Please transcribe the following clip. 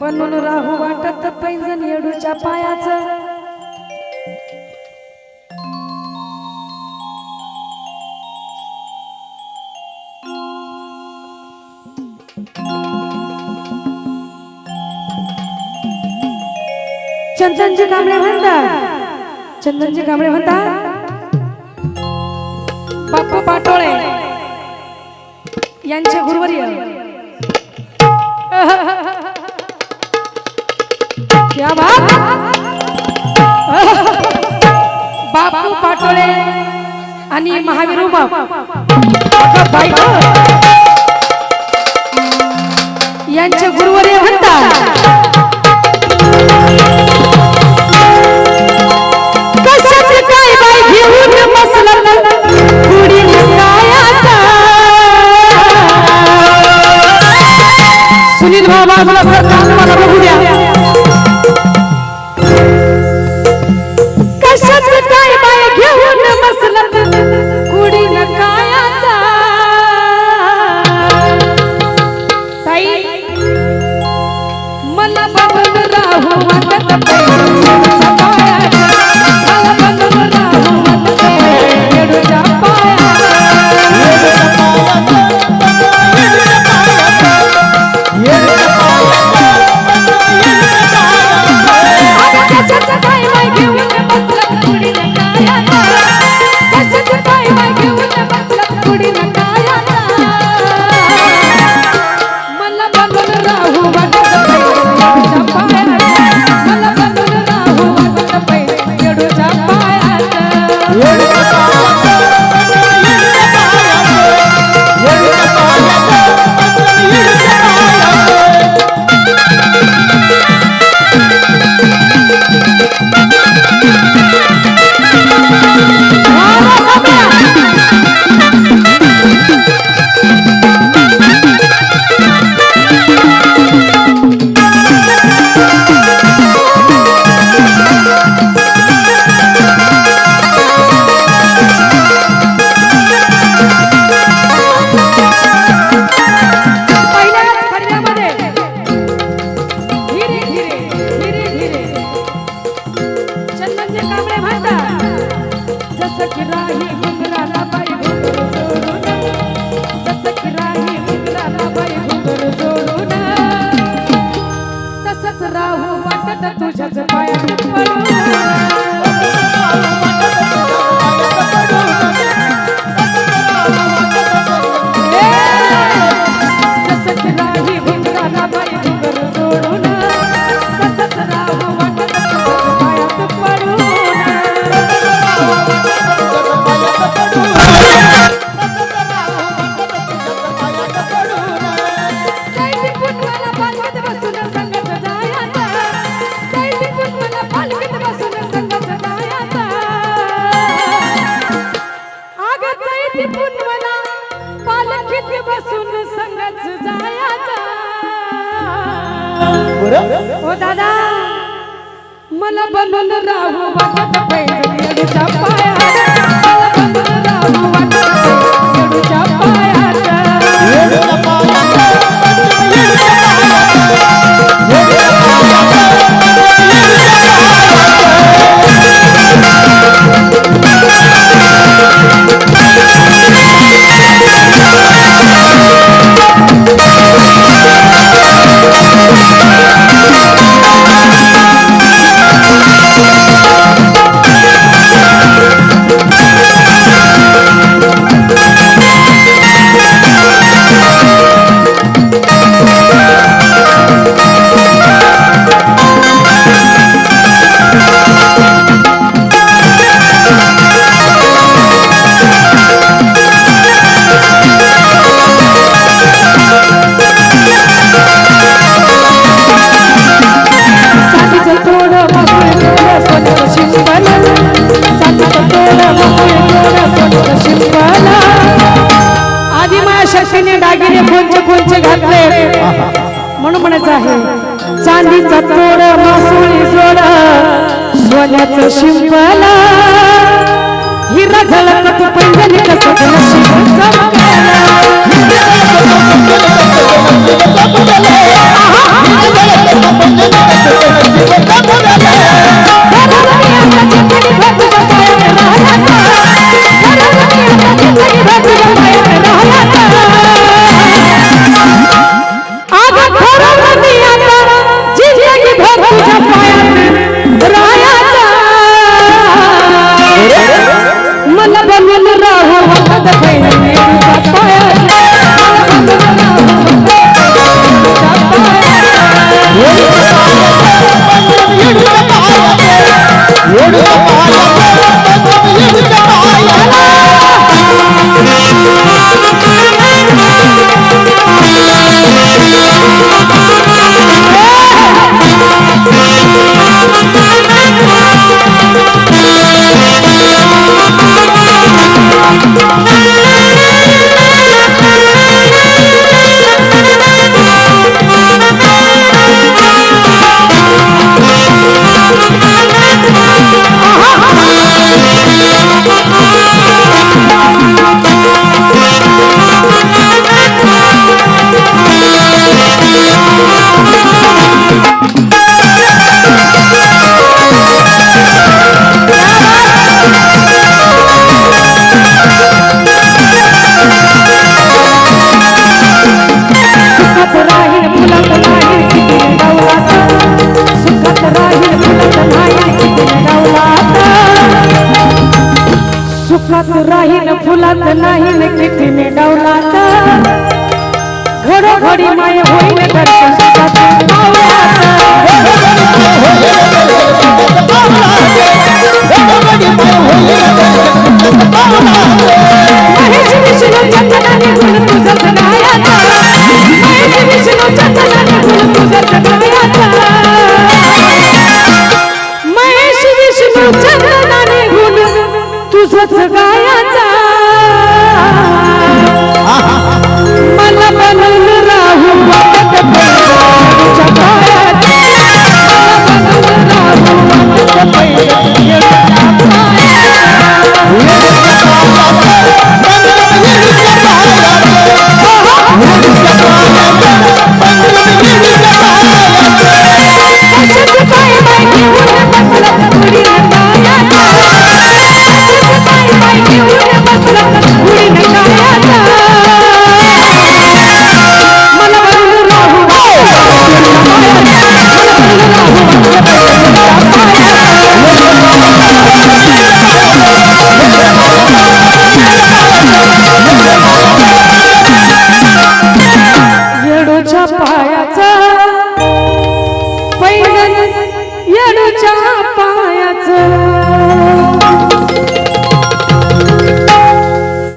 बनून राहू वाटत पैजन येडूच्या पायाच. चंदनजी कांबळे म्हणता. चंदनजी कांबळे म्हणता. बाप्पा पाटोळे. यांचे गुरुवर्य. क्या बात? बापू पाटोळे आणि महावीर यांचे गुरुवर्य म्हणतात सखराही बर? हो दादा. मला बनवून राहू वाटत आधी माझ्या शशीने दागिने कोणचे कोणचे घातले. म्हणून म्हणायचं आहे चांदीचा तोड मासुळी जोड सोन्याचं शिंपला. हिरा झाला तू पैंजणी कसं शिंपला. আল্লাহ বলবেন राहीन फुलात नाही कितीने डावलात. घडोघडी माय होईल दर्शन घडोघडी माय होईल दर्शन